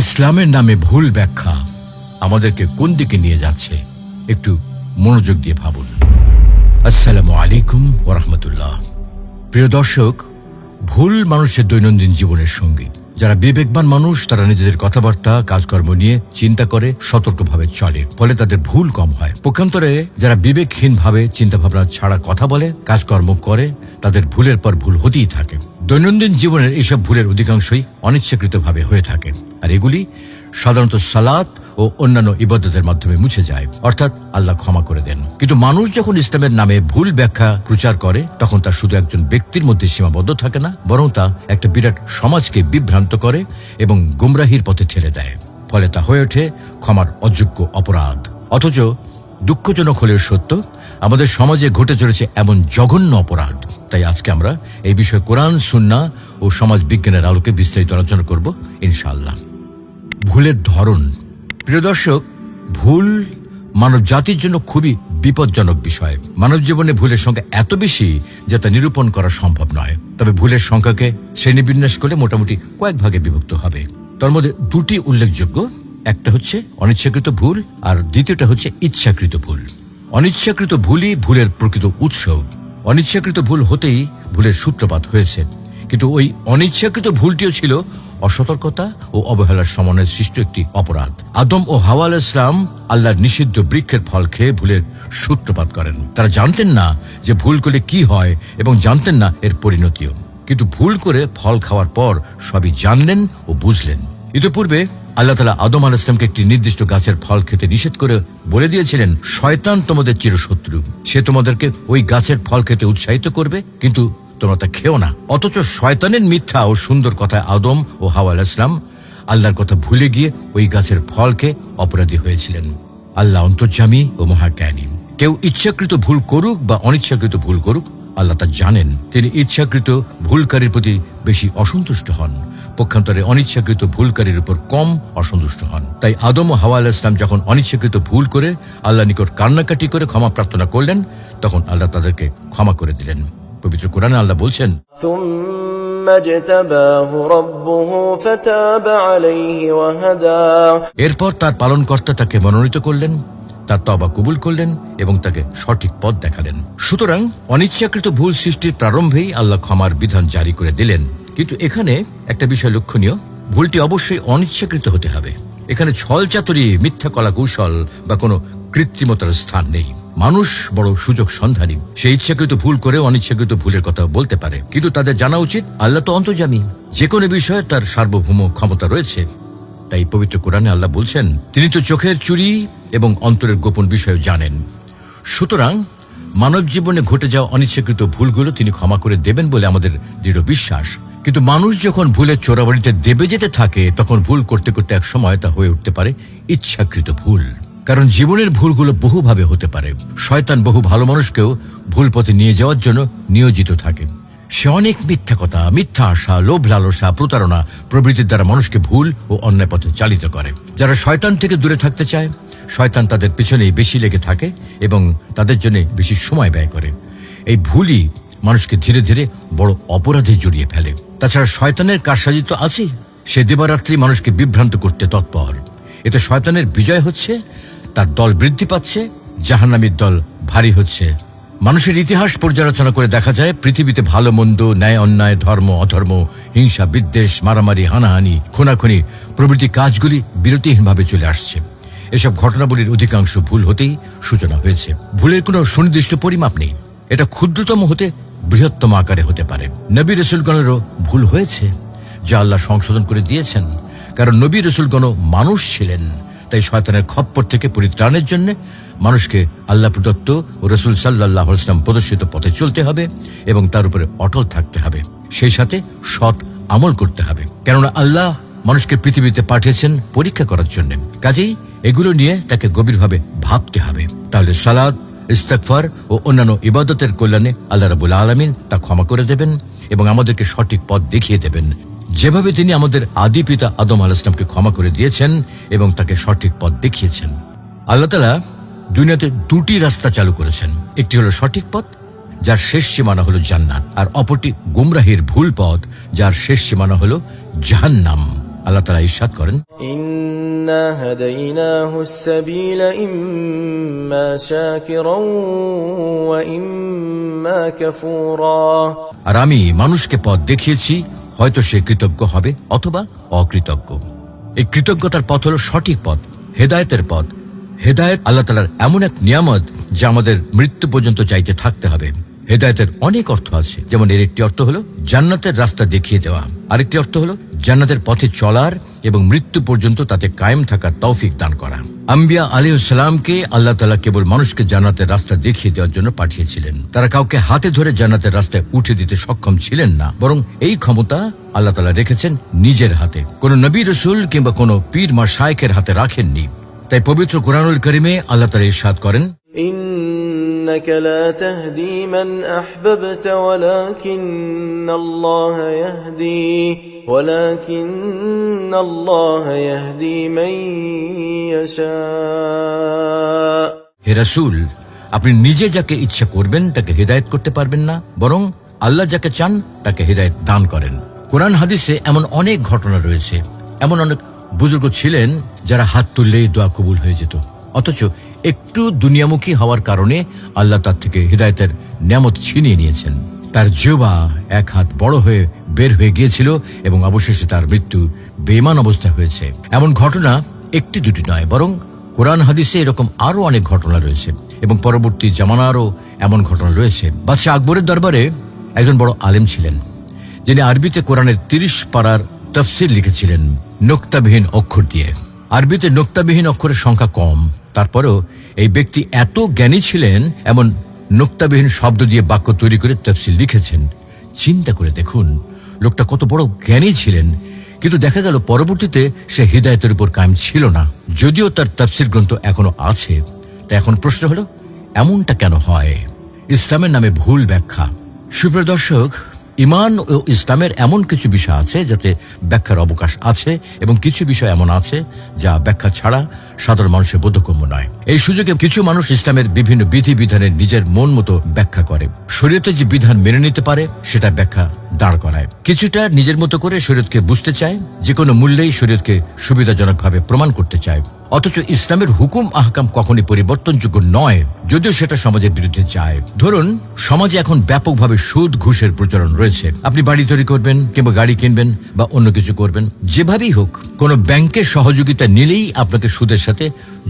ইসলামের নামে ভুল ব্যাখ্যা আমাদেরকে কোন দিকে নিয়ে যাচ্ছে একটু মনোযোগ দিয়ে ভাবুন। আসসালামু আলাইকুম ওরহমতুল্লাহ। প্রিয় দর্শক, ভুল মানুষের দৈনন্দিন জীবনের সঙ্গী যারা বিবেকবান মানুষ, তারা নিজেদের কথাবার্তা, কাজকর্ম নিয়ে চিন্তা করে, সতর্কভাবে চলে। ফলে তাদের ভুল কম হয়। পক্ষান্তরে যারা বিবেকহীন ভাবে চিন্তা ভাবনা ছাড়া কথা বলে, কাজকর্ম করে, তাদের ভুলের পর ভুল হতেই থাকে। দৈনন্দিন জীবনের এইসব ভুলের অধিকাংশই অনিচ্ছাকৃতভাবে হয়ে থাকে। আর এগুলি সাধারণত সালাত ও অন্যান্য ইবাদতের মাধ্যমে মুছে যায়। অর্থাৎ আল্লাহ ক্ষমা করে দেন। কিন্তু মানুষ যখন ইসলামের নামে ভুল ব্যাখ্যা প্রচার করে, তখন তা শুধু একজন ব্যক্তির মধ্যে সীমাবদ্ধ থাকে না, বরং তা একটা বিরাট সমাজকে বিভ্রান্ত করে এবং গুমরাহির পথে ঠেলে দেয়। ফলে তা হয়ে ওঠে ক্ষমার অযোগ্য অপরাধ। অথচ দুঃখজনক হলেও সত্য, আমাদের সমাজে ঘটে চলেছে এমন জঘন্য অপরাধ। তাই আজকে আমরা এই বিষয়ে কোরআন, সুন্না ও সমাজ বিজ্ঞানের আলোকে বিস্তারিত আলোচনা করব, ইনশাআল্লাহ। ভুলের ধরন। প্রিয় দর্শক, ভুল মানব জাতির জন্য খুবই বিপজ্জনক বিষয়। মানব জীবনে ভুলের সংখ্যা এত বেশি যে তা নিরূপণ করা সম্ভব নয়। তবে ভুলের সংখ্যাকে শ্রেণীবিন্যাস করে মোটামুটি কয়েক ভাগে বিভক্ত হবে। তার মধ্যে দুটি উল্লেখযোগ্য। একটা হচ্ছে অনিচ্ছাকৃত ভুল আর দ্বিতীয়টা হচ্ছে ইচ্ছাকৃত ভুল। অনিচ্ছাকৃত ভুলই ভুলের প্রকৃত উৎস। অনিচ্ছাকৃত ভুল হতেই ভুলের সূত্রপাত হয়েছে। কিন্তু ওই অনিচ্ছাকৃত ভুলটিও ছিল অসতর্কতা ও অবহেলার সমন্বয়ে সৃষ্ট একটি অপরাধ। আদম ও হাওয়া আলাইহিস ইসলাম আল্লাহর নিষিদ্ধ বৃক্ষের ফল খেয়ে ভুলের সূত্রপাত করেন। তারা জানতেন না যে ভুল করলে কি হয় এবং জানতেন না এর পরিণতিও। কিন্তু ভুল করে ফল খাওয়ার পর সবই জানলেন ও বুঝলেন। ইতিপূর্বে আল্লাহ তালা আদম আল ইসলামকে একটি নির্দিষ্ট গাছের ফল খেতে নিষেধ করে বলে দিয়েছিলেন, শয়তান তোমাদের চিরশত্রু। সে তোমাদেরকে ওই গাছের ফল খেতে উৎসাহিত করবে, কিন্তু তোমরা তা খেও না। অথচ শয়তানের মিথ্যা ও সুন্দর কথায় আদম ও হাওয়া আলাইহিস ইসলাম আল্লাহর কথা ভুলে গিয়ে ওই গাছের ফলকে অপরাধী হয়েছিলেন। আল্লাহ অন্তর্জামী ও মহাজ্ঞানী। কেউ ইচ্ছাকৃত ভুল করুক বা অনিচ্ছাকৃত ভুল করুক, আল্লাহ তা জানেন। তিনি ইচ্ছাকৃত ভুলকারীর প্রতি বেশি অসন্তুষ্ট হন। পক্ষান্তরে অনিচ্ছাকৃত ভুলকারীর উপর কম অসন্তুষ্ট হন। তাই আদম ও হাওয়া আল্লাহ ইসলাম যখন অনিচ্ছাকৃত ভুল করে আল্লাহ নিকট কান্নাকাটি করে ক্ষমা প্রার্থনা করলেন তখন আল্লাহ তাদেরকে ক্ষমা করে দিলেন। পবিত্র কোরআনে আল্লাহ বলছেন এরপর তার পালনকর্তা তাকে মনোনীত করলেন তার তবা কবুল করলেন এবং তাকে সঠিক পথ দেখালেন। সুতরাং অনিচ্ছাকৃত ভুল সৃষ্টির প্রারম্ভেই আল্লাহ ক্ষমার বিধান জারি করে দিলেন। কিন্তু এখানে একটা বিষয় লক্ষণীয়, ভুলটি অবশ্যই অনিচ্ছাকৃত হতে হবে। এখানে ছল চাতুরি মিথ্যা কলা কৌশল বা কোনো কৃত্রিমতার স্থান নেই। মানুষ বড় সুযোগ সন্ধানী। সে ইচ্ছাকৃত ভুল করে অনিচ্ছাকৃত ভুলের কথা বলতে পারে। কিন্তু তাদের জানা উচিত, আল্লাহ তো অন্তর্জামী। যে কোনো বিষয়ে তার সার্বভৌম ক্ষমতা রয়েছে। তাই পবিত্র কোরআনে আল্লাহ বলছেন, তিনি তো চোখের চুরি এবং অন্তরের গোপন বিষয় জানেন। সুতরাং মানব জীবনে ঘটে যাওয়া অনিচ্ছাকৃত ভুলগুলো তিনি ক্ষমা করে দেবেন বলে আমাদের দৃঢ় বিশ্বাস। কিন্তু মানুষ যখন ভুলের চোরাবাড়িতে দেবে যেতে থাকে, তখন ভুল করতে করতে এক সময় তা হয়ে উঠতে পারে ইচ্ছাকৃত ভুল। কারণ জীবনের ভুলগুলো বহুভাবে হতে পারে। শয়তান বহু ভালো মানুষকেও ভুল পথে নিয়ে যাওয়ার জন্য নিয়োজিত থাকে। সে অনেক মিথ্যা কথা, মিথ্যা আশা, লোভ লালসা, প্রতারণা প্রভৃতির দ্বারা মানুষকে ভুল ও অন্যায় পথে চালিত করে। যারা শয়তান থেকে দূরে থাকতে চায়, শয়তান তাদের পিছনেই বেশি লেগে থাকে এবং তাদের জন্য বেশি সময় ব্যয় করে। এই ভুলই মানুষকে ধীরে ধীরে বড় অপরাধে জড়িয়ে ফেলে। তাছাড়া শয়তানের কারসাজি তো আছেই। সে দিবারাত্রি মানুষকে বিভ্রান্ত করতে তৎপর। এতে শয়তানের বিজয় হচ্ছে, তার দল বৃদ্ধি পাচ্ছে, জাহান্নামীর দল ভারী হচ্ছে। মানুষের ইতিহাস পর্যালোচনা করে দেখা যায়, পৃথিবীতে ভালো, মন্দ, ন্যায়, অন্যায়, ধর্ম, অধর্ম, হিংসা, বিদ্বেষ, মারামারি, হানাহানি, খুনাখুনি প্রভৃতি কাজগুলি বিরতিহীনভাবে চলে আসছে। এসব ঘটনাবলীর অধিকাংশ ভুল হতেই সূচনা হয়েছে। ভুলের কোনো সুনির্দিষ্ট পরিমাপ নেই। এটা ক্ষুদ্রতম হতে বৃহত্তম আকারে হতে পারে। নবী রসুলগণেরও ভুল হয়েছে, যা আল্লাহ সংশোধন করে দিয়েছেন। কারণ নবী রসুলগণ মানুষ ছিলেন, তাই শয়তানের খপ্পর থেকে পরিত্রাণের জন্য মানুষকে আল্লাহ প্রদত্ত ও রসুল সাল্লাহ ইসলাম প্রদর্শিত পথে চলতে হবে এবং তার উপরে অটল থাকতে হবে। সেই সাথে সৎ আমল করতে হবে। কেননা আল্লাহ মানুষকে পৃথিবীতে পাঠিয়েছেন পরীক্ষা করার জন্য। কাজেই এগুলো নিয়ে তাকে গভীরভাবে ভাবতে হবে। তাহলে সালাদ ইস্তাকফার ও অন্যান্য ইবাদতের কল্যাণে আল্লাহ রাবুল আলমিন তা ক্ষমা করে দেবেন এবং আমাদেরকে সঠিক পথ দেখিয়ে দেবেন। যেভাবে তিনি আমাদের আদি পিতা আদম আল ইসলামকে ক্ষমা করে দিয়েছেন এবং তাকে সঠিক পথ দেখিয়েছেন। আল্লাহ তালা দুনিয়াতে দুটি রাস্তা চালু করেছেন। একটি হলো সঠিক পথ, যার শেষ সীমানা হলো জান্নাত, আর অপরটি গুমরাহির ভুল পথ, যার শেষ সীমানা হলো জাহান্নাম। আল্লাহ তালা ইসাদ করেন। আর আমি মানুষকে পথ দেখিয়েছি হয়তো সে কৃতজ্ঞ হবে অথবা অকৃতজ্ঞ। এই কৃতজ্ঞতার পথ হল সঠিক পথ হেদায়তের পথ। হেদায়ত আল্লাহ তালার এমন এক নিয়ামত যা আমাদের মৃত্যু পর্যন্ত চাইতে থাকতে হবে। হেদায়েতের অনেক অর্থ আছে। যেমন এর একটি অর্থ হলো জান্নাতের রাস্তা দেখিয়ে দেওয়া। আরেকটি অর্থ হলো জান্নাতের পথে চলার এবং মৃত্যু পর্যন্ত তাতে কায়েম থাকার তৌফিক দান করা। আম্বিয়া আলিউসালামকে আল্লাহ তালা কেবল মানুষকে জান্নাতের রাস্তা দেখিয়ে দেওয়ার জন্য পাঠিয়েছিলেন। তারা কাউকে হাতে ধরে জান্নাতের রাস্তায় উঠে দিতে সক্ষম ছিলেন না, বরং এই ক্ষমতা আল্লাহ তালা রেখেছেন নিজের হাতে। কোন নবী রসুল কিংবা কোনো পীর মা শায়কের হাতে রাখেননি। তাই পবিত্র কোরআনুল করিমে আল্লাহ তালা ইরশাদ করেন إنك لا تهدي من أحببت ولكن الله يهدي ولكن الله يهدي من يشاء হে রাসূল আপনি নিজে যাকে ইচ্ছা করবেন তাকে হেদায়েত করতে পারবেন না বরং আল্লাহ যাকে চান তাকে হেদায়েত দান করেন কোরআন হাদিসে এমন অনেক ঘটনা রয়েছে এমন অনেক বুজুর্গ ছিলেন যারা হাত তুললেই দোয়া কবুল হয়ে যেত অথচ একটু দুনিয়ামুখী হওয়ার কারণে আল্লাহ তার থেকে হৃদায়তের নিয়ামত ছিনিয়ে নিয়েছেন। তার জোবা এক হাত বড় হয়ে বের হয়ে গিয়েছিল এবং অবশেষে তার মৃত্যু বেমান অবস্থায় হয়েছে। এমন ঘটনা একটি দুটি নয়, বরং কোরআন হাদিসে এরকম আরও অনেক ঘটনা রয়েছে এবং পরবর্তী জামানারও এমন ঘটনা রয়েছে। বাদশাহ আকবরের দরবারে একজন বড় আলেম ছিলেন, যিনি আরবিতে কোরআনের তিরিশ পাড়ার তফসিল লিখেছিলেন, নোক্তাবিহীন অক্ষর দিয়ে। আরবিতে নোক্তাবিহীন অক্ষরের সংখ্যা কম তারপরেও এই ব্যক্তি এত জ্ঞানী ছিলেন, এমন নোক্তাবিহীন শব্দ দিয়ে বাক্য তৈরি করে তফসিল লিখেছেন। চিন্তা করে দেখুন, লোকটা কত বড় জ্ঞানী ছিলেন, কিন্তু দেখা গেল পরবর্তীতে সে হৃদায়তের উপর কায়েম ছিল না। যদিও তার তাফসির গ্রন্থ এখনও আছে, তা এখন প্রশ্ন হলো, এমনটা কেন হয়? ইসলামের নামে ভুল ব্যাখ্যা। সুপ্রিয় দর্শক, ইমান ও ইসলামের এমন কিছু বিষয় আছে যাতে ব্যাখ্যার অবকাশ আছে এবং কিছু বিষয় এমন আছে যা ব্যাখ্যা ছাড়া সাধারণ মানুষের বোধগম্য নয়। এই সুযোগে কিছু মানুষ ইসলামের বিভিন্ন বিধি বিধানের নিজের মন মতো ব্যাখ্যা করে। শরীয়তে যে বিধান মেনে নিতে পারে, সেটা ব্যাখ্যা দাঁড় করায়। কিছুটা নিজের মতো করে শরীয়তকে বুঝতে চায়, যে কোনো মূল্যেই শরীয়তকে সুবিধাজনকভাবে প্রমাণ করতে চায়। অথচ ইসলামের হুকুম আহকাম কখনই পরিবর্তনযোগ্য নয়, যদিও সেটা সমাজের বিরুদ্ধে যায়। ধরুন, সমাজে এখন ব্যাপকভাবে সুদ ঘুষের প্রচলন রয়েছে। আপনি বাড়ি তৈরি করবেন কিংবা গাড়ি কিনবেন বা অন্য কিছু করবেন, যেভাবেই হোক, কোনো ব্যাংকের সহযোগিতা নিলেই আপনাকে সুদের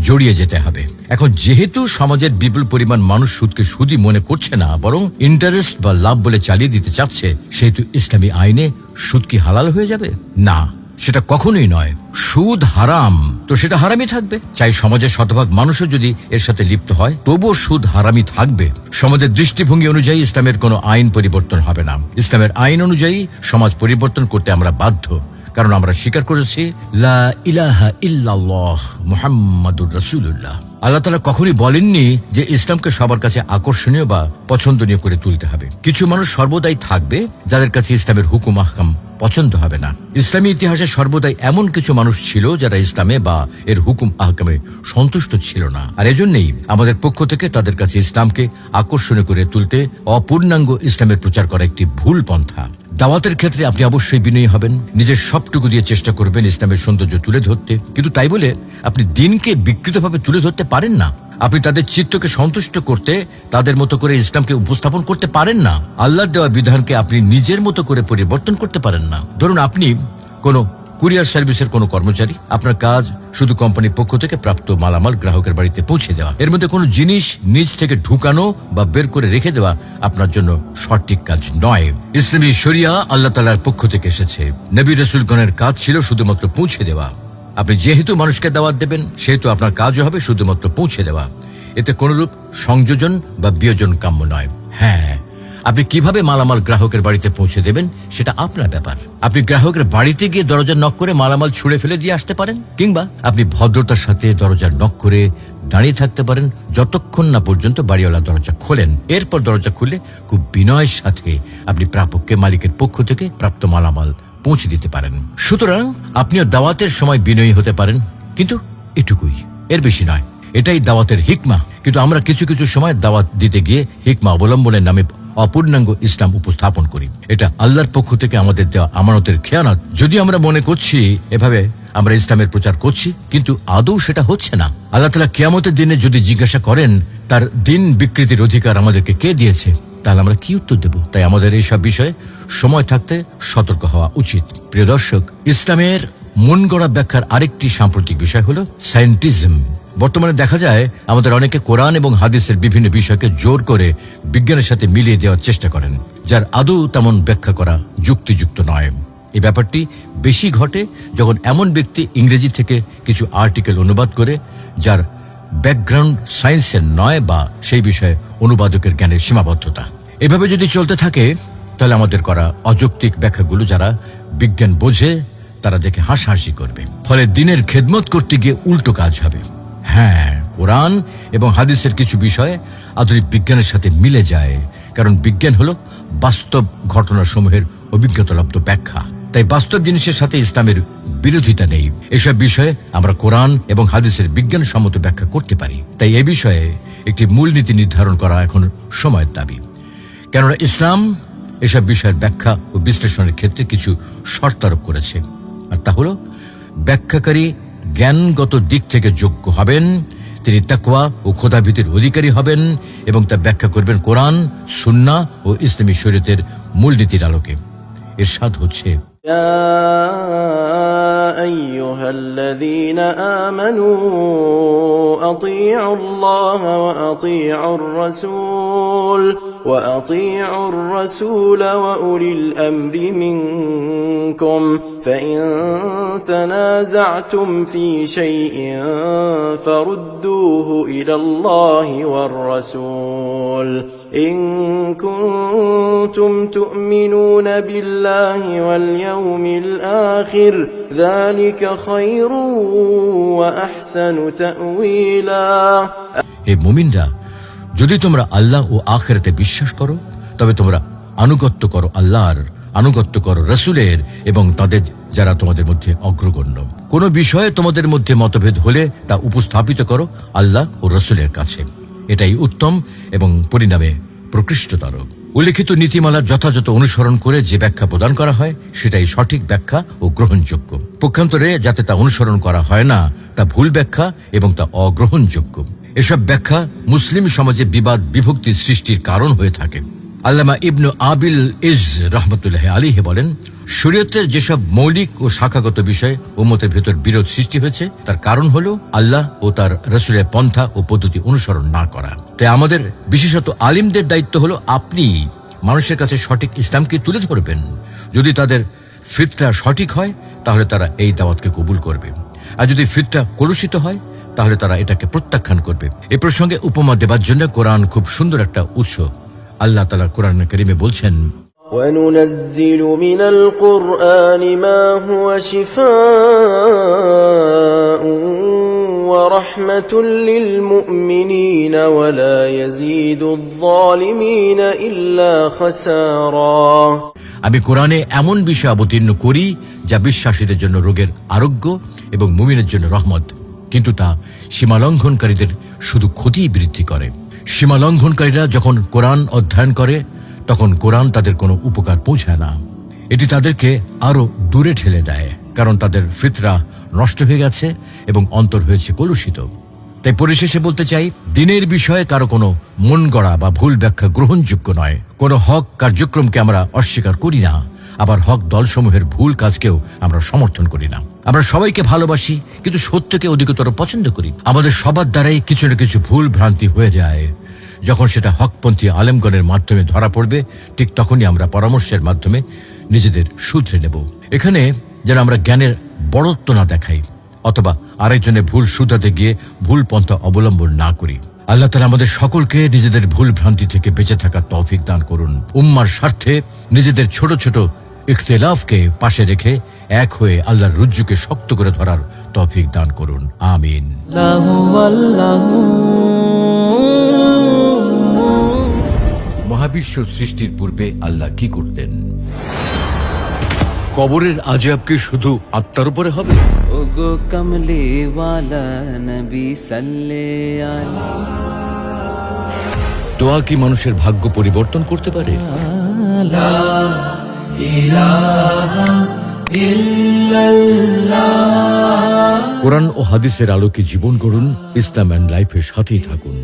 জড়িয়ে যেতে হবে। এখন যেহেতু সমাজের বিপুল পরিমাণ মানুষ সুদকে সুদই মনে করছে না, বরং ইন্টারেস্ট বা লাভ বলে চালিয়ে দিতে চাচ্ছে, সেহেতু ইসলামী আইনে সুদ কি হালাল হয়ে যাবে? না, সেটা কখনোই নয়। সুদ হারাম, তো সেটা হারামই থাকবে। চাই সমাজের শতভাগ মানুষও যদি এর সাথে লিপ্ত হয়, তবুও সুদ হারামই থাকবে। সমাজের দৃষ্টিভঙ্গি অনুযায়ী ইসলামের কোনো আইন পরিবর্তন হবে না। ইসলামের আইন অনুযায়ী সমাজ পরিবর্তন করতে আমরা বাধ্য। কারণ আমরা স্বীকার করেছি, লা ইলাহা ইল্লাল্লাহ মুহাম্মাদুর রাসূলুল্লাহ। আল্লাহ তালা কখনই বলেননি যে ইসলামকে সবার কাছে আকর্ষণীয় বা পছন্দনীয় করে তুলতে হবে। কিছু মানুষ সর্বদাই থাকবে যাদের কাছে ইসলামের হুকুম, আহকাম পছন্দ হবে না। ইসলামী ইতিহাসে সর্বদাই এমন কিছু মানুষ ছিল যারা ইসলামে বা এর হুকুম, আহকামে সন্তুষ্ট ছিল না। আর এজন্যই আমাদের পক্ষ থেকে তাদের কাছে ইসলামকে আকর্ষণীয় করে তুলতে অপূর্ণাঙ্গ ইসলামের প্রচার করা একটি ভুল পন্থা। দাওয়াতের ক্ষেত্রে আপনি অবশ্যই বিনয়ী হবেন। নিজের সবটুকু দিয়ে চেষ্টা করবেন ইসলামের সৌন্দর্য তুলে ধরতে। কিন্তু তাই বলে আপনি দিনকে বিকৃতভাবে তুলে ধরতে পারেন না। আপনি তাদের চিত্তকে সন্তুষ্ট করতে, তাদের মতো করে ইসলামকে উপস্থাপন করতে পারেন না। আল্লাহ দেওয়া বিধানকে আপনি নিজের মতো করে পরিবর্তন করতে পারেন না। ধরুন আপনি কোনো কুরিয়ার সার্ভিসের কোনো কর্মচারী আপনার কাজ শুধু কোম্পানির পক্ষ থেকে প্রাপ্ত মালামাল গ্রাহকের বাড়িতে পৌঁছে দেওয়া। এর মধ্যে কোনো জিনিস নিজ থেকে ঢুকানো বা বের করে রেখে দেওয়া আপনার জন্য সঠিক কাজ নয়। ইসলামী শরিয়া আল্লাহ তালার পক্ষ থেকে এসেছে। নবী রসুলগণের কাজ ছিল শুধুমাত্র পৌঁছে দেওয়া। আপনি যেহেতু মানুষকে দাওয়াত দেবেন, সেহেতু আপনার কাজও হবে শুধুমাত্র পৌঁছে দেওয়া। এতে কোনরূপ সংযোজন বা বিয়োজন কাম্য নয়। হ্যাঁ আপনি কীভাবে মালামাল গ্রাহকের বাড়িতে পৌঁছে দেবেন সেটা আপনার ব্যাপার। আপনি গ্রাহকের বাড়িতে গিয়ে দরজা নক করে মালামাল ছুঁড়ে ফেলে দিয়ে আসতে পারেন, কিংবা আপনি ভদ্রতার সাথে দরজা নক করে দাঁড়িয়ে থাকতে পারেন যতক্ষণ না পর্যন্ত বাড়িওয়ালা দরজা খোলেন। এরপর দরজা খুলে খুব বিনয়ের সাথে আপনি প্রাপককে, মালিকের পক্ষ থেকে প্রাপ্ত মালামাল পৌঁছে দিতে পারেন। সুতরাং আপনিও দাওয়াতের সময় বিনয়ী হতে পারেন, কিন্তু এটুকুই, এর বেশি নয়। এটাই দাওয়াতের হিকমা। কিন্তু আমরা কিছু কিছু সময় দাওয়াত দিতে গিয়ে হিকমা অবলম্বনের নামে অপূর্ণাঙ্গ ইসলাম উপস্থাপন করি। এটা আল্লাহর পক্ষ থেকে আমাদের দেওয়া আমানতের খেয়ানত। যদি আমরা মনে করছি, এভাবে আমরা ইসলামের প্রচার করছি, কিন্তু আদৌ সেটা হচ্ছে না। আল্লাহ তালা কিয়ামতের দিনে যদি জিজ্ঞাসা করেন, তার দিন বিকৃতির অধিকার আমাদেরকে কে দিয়েছে, তাহলে আমরা কি উত্তর দেব? তাই আমাদের এইসব বিষয়ে সময় থাকতে সতর্ক হওয়া উচিত। প্রিয় দর্শক, ইসলামের মন গড়া ব্যাখ্যার আরেকটি সাম্প্রতিক বিষয় হলো সায়েন্টিজম বর্তমানে দেখা যায় আমাদের অনেকে কোরআন এবং হাদিসের বিভিন্ন বিষয়কে জোর করে বিজ্ঞানের সাথে মিলিয়ে দেওয়ার চেষ্টা করেন, যার আদৌ তেমন ব্যাখ্যা করা যুক্তিযুক্ত নয়। এই ব্যাপারটি বেশি ঘটে যখন এমন ব্যক্তি ইংরেজি থেকে কিছু আর্টিকেল অনুবাদ করে, যার ব্যাকগ্রাউন্ড সায়েন্সের নয় বা সেই বিষয়ে অনুবাদকের জ্ঞানের সীমাবদ্ধতা। এভাবে যদি চলতে থাকে, তাহলে আমাদের করা অযৌক্তিক ব্যাখ্যাগুলো যারা বিজ্ঞান বোঝে, তারা দেখে হাসাহাসি করবে। ফলে দিনের খেদমত করতে গিয়ে উল্টো কাজ হবে। হ্যাঁ কোরআন এবং হাদিসের কিছু বিষয় আধুনিক বিজ্ঞানের সাথে মিলে যায়। কারণ বিজ্ঞান হলো বাস্তব ঘটনাসমূহের অভিজ্ঞতালব্ধ ব্যাখ্যা। তাই বাস্তব জিনিসের সাথে ইসলামের বিরোধিতা নেই। এসব বিষয়ে আমরা কোরআন এবং হাদিসের বিজ্ঞানসম্মত ব্যাখ্যা করতে পারি। তাই এ বিষয়ে একটি মূলনীতি নির্ধারণ করা এখন সময়ের দাবি। কেননা ইসলাম এসব বিষয়ের ব্যাখ্যা ও বিশ্লেষণের ক্ষেত্রে কিছু শর্ত আরোপ করেছে। আর তা হলো ব্যাখ্যাকারী জ্ঞানগত দিক থেকে যোগ্য হবেন তিনি তাকওয়া ও খোদাভীতির অধিকারী হবেন এবং তা ব্যাখ্যা করবেন কোরআন সুন্না ও ইসলামী শরীয়তের মূলনীতির আলোকে এর স্বাদ হচ্ছে يا أيها الذين آمنوا أطيعوا الله وأطيعوا الرسول وأطيعوا الرسول وأولي الأمر منكم فإن تنازعتم في شيء فردوه إلى الله والرسول إن كنتم تؤمنون بالله واليوم الآخر ذلك خير وأحسن تأويلا. إيه، যদি তোমরা আল্লাহ ও আখেরাতে বিশ্বাস করো, তবে তোমরা আনুগত্য করো আল্লাহর, আনুগত্য করো রসুলের এবং তাদের যারা তোমাদের মধ্যে অগ্রগণ্য। কোনো বিষয়ে তোমাদের মধ্যে মতভেদ হলে তা উপস্থাপিত করো আল্লাহ ও রসুলের কাছে। এটাই উত্তম এবং পরিণামে প্রকৃষ্টতর। উল্লেখিত নীতিমালা যথাযথ অনুসরণ করে যে ব্যাখ্যা প্রদান করা হয়, সেটাই সঠিক ব্যাখ্যা ও গ্রহণযোগ্য। পক্ষান্তরে যাতে তা অনুসরণ করা হয় না, তা ভুল ব্যাখ্যা এবং তা অগ্রহণযোগ্য। এসব ব্যাখ্যা মুসলিম সমাজে বিবাদ, বিভক্তি সৃষ্টির কারণ হয়ে থাকে। আল্লামা ইবনু আবিল ইজ রহমতুল্লাহ আলীহে বলেন, শরীয়তের যেসব মৌলিক ও শাখাগত বিষয় উম্মতের ভেতর বিরোধ সৃষ্টি হয়েছে, তার কারণ হলো আল্লাহ ও তার রসুলের পন্থা ও পদ্ধতি অনুসরণ না করা। তাই আমাদের বিশেষত আলিমদের দায়িত্ব হলো আপনি মানুষের কাছে সঠিক ইসলামকে তুলে ধরবেন। যদি তাদের ফিতরা সঠিক হয়, তাহলে তারা এই দাওয়াতকে কবুল করবে। আর যদি ফিতরা কলুষিত হয় তাহলে তারা এটাকে প্রত্যাখ্যান করবে এ প্রসঙ্গে উপমা দেবার জন্য কোরআন খুব সুন্দর একটা উৎস আল্লাহ তালা কোরআন করিমে বলছেন وننزل من القرآن ما هو شفاء ورحمة للمؤمنين ولا يزيد الظالمين إلا خسارا আমি কোরআনে এমন বিষয় অবতীর্ণ করি যা বিশ্বাসীদের জন্য রোগের আরোগ্য এবং মুমিনের জন্য রহমত কিন্তু তা সীমালঙ্ঘনকারীদের শুধু ক্ষতি বৃদ্ধি করে। সীমালঙ্ঘনকারীরা যখন কোরআন অধ্যয়ন করে, তখন কোরআন তাদের কোনো উপকার পৌঁছায় না। এটি তাদেরকে আরও দূরে ঠেলে দেয়, কারণ তাদের ফিতরা নষ্ট হয়ে গেছে এবং অন্তর হয়েছে কলুষিত। তাই পরিশেষে বলতে চাই, দিনের বিষয়ে কারও কোনো মন গড়া বা ভুল ব্যাখ্যা গ্রহণযোগ্য নয়। কোনো হক কার্যক্রমকে আমরা অস্বীকার করি না। আবার হক দলসমূহের ভুল কাজকেও আমরা সমর্থন করি না। আমরা সবাইকে ভালোবাসি, কিন্তু সত্যকে অধিকতর পছন্দ করি। আমাদের সবার দ্বারাই কিছু না কিছু ভুল ভ্রান্তি হয়ে যায়। যখন সেটা হকপন্থী আলেমগণের মাধ্যমে ধরা পড়বে, ঠিক তখনই আমরা পরামর্শের মাধ্যমে নিজেদের শুধরে নেব। এখানে যেন আমরা জ্ঞানের বড়ত্ব না দেখাই, অথবা আরেকজনের ভুল শুধাতে গিয়ে ভুল পন্থা অবলম্বন না করি। আল্লাহ তালা আমাদের সকলকে নিজেদের ভুল ভ্রান্তি থেকে বেঁচে থাকার তৌফিক দান করুন। উম্মার স্বার্থে নিজেদের ছোট ছোট ইখতলাফকে পাশে রেখে এক হয়ে আল্লাহর রুজ্জুকে শক্ত করে ধরার তৌফিক দান করুন। আমিন। মহাবিশ্ব সৃষ্টির পূর্বে আল্লাহ কি করতেন? কবরের আজাব কি শুধু আত্মার উপরে হবে? ওগো কমলে ওয়ালা নবী সাল্লে দোয়া কি মানুষের ভাগ্য পরিবর্তন করতে পারে? কোরআন ও হাদিসের আলোকে জীবন করুন ইসলাম অ্যান্ড লাইফের সাথেই থাকুন।